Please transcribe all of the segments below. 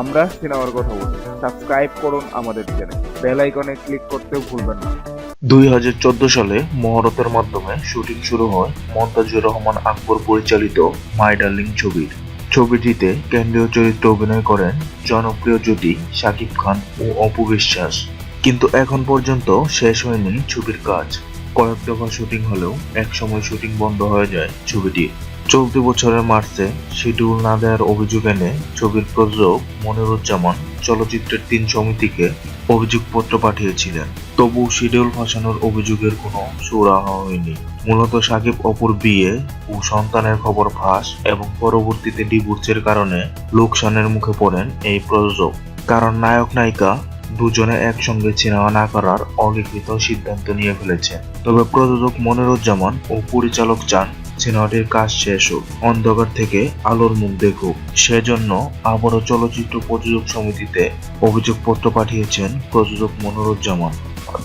আমরা সিনেমার কথা বলি। সাবস্ক্রাইব করুন আমাদের চ্যানেল বেল আইকনে ক্লিক করতে ভুলবেন না। দুই হাজার চোদ্দ সালে মহরতের মাধ্যমে শুটিং শুরু হয় মন্তাজুর রহমান আকবর পরিচালিত মাই ডার্লিং ছবির। ছবিটিতে কেন্দ্রীয় চরিত্রে অভিনয় করেন জনপ্রিয় জুটি শাকিব খান ও অপু বিশ্বাস। কিন্তু এখন পর্যন্ত শেষ হয়নি ছবির কাজ। কয়েক দফা শুটিং হলেও একসময় শুটিং বন্ধ হয়ে যায় ছবিটি। চলতি বছরের মার্চে শিডিউল না দেওয়ার অভিযোগ এনে ছবির প্রযোজক মনিরুজ্জামান চলচ্চিত্রের তিন সমিতিকে অভিযোগপত্র পাঠিয়েছিলেন। তবু শিডিউল ফাঁসানোর অভিযোগের কোনো সুরাহা হয়নি। মূলত সাকিব অপুর বিয়ে ও সন্তানের খবর ফাঁস এবং পরবর্তীতে ডিভোর্সের কারণে লোকসানের মুখে পড়েন এই প্রযোজক। কারণ নায়ক নায়িকা দুজনে একসঙ্গে সিনেমা না করার অলিখিত সিদ্ধান্ত নিয়ে ফেলেছে। তবে প্রযোজক মনিরুজ্জামান ও পরিচালক চান সিনেমাটির কাজ শেষ হোক, অন্ধকার থেকে আলোর মুখ দেখুক। সেজন্য আবারও চলচ্চিত্র প্রযোজক সমিতিতে অভিযোগপত্র পাঠিয়েছেন প্রযোজক মনিরুজ্জামান।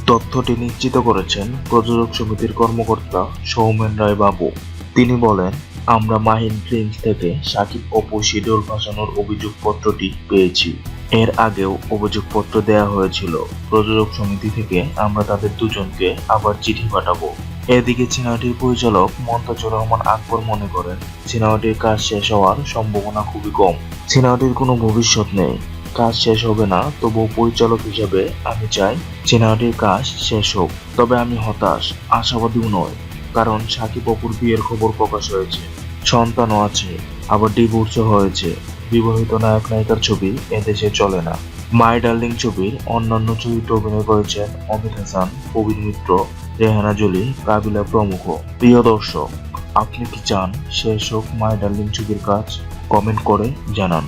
তথ্যটি নিশ্চিত করেছেন প্রযোজক সমিতির কর্মকর্তা সৌমেন রায় বাবু তিনি বলেন, আমরা মাহিন ফিল্মস থেকে সাকিব অপু শিডিউল ভাসানোর অভিযোগপত্রটি পেয়েছি। এর আগেও অভিযোগপত্র দেওয়া হয়েছিল। প্রযোজক সমিতি থেকে আমরা তাদের দুজনকে আবার চিঠি পাঠাবো। এদিকে সিনেমাটির পরিচালক মন্তাজুর রহমান আকবর মনে করেন, সিনেমাটির কাজ শেষ হওয়ার সম্ভাবনা খুবই কম। সিনেমাটির কোনো ভবিষ্যৎ নেই। কাজ শেষ হবে না, তবুও পরিচালক হিসেবে আমি চাই সিনেমাটির কাজ শেষ হোক। তবে আমি হতাশ, আশাবাদীও নয় কারণ সাকিব অপুর বিয়ের খবর প্রকাশ হয়েছে। সন্তানও আছে, আবার ডিভোর্সও হয়েছে। বিবাহিত নায়ক নায়িকার ছবি এদেশে চলে না। মাই ডার্লিং ছবির অন্যান্য চরিত্রে অভিনয় করেছেন অমিত হাসান, প্রবীণ মিত্র, রেহানা জলি কাবিলা প্রমুখ। প্রিয় দর্শক, আপনি কি চান শেষ হোক মাই ডার্লিং ছবির কাজ? কমেন্ট করে জানান।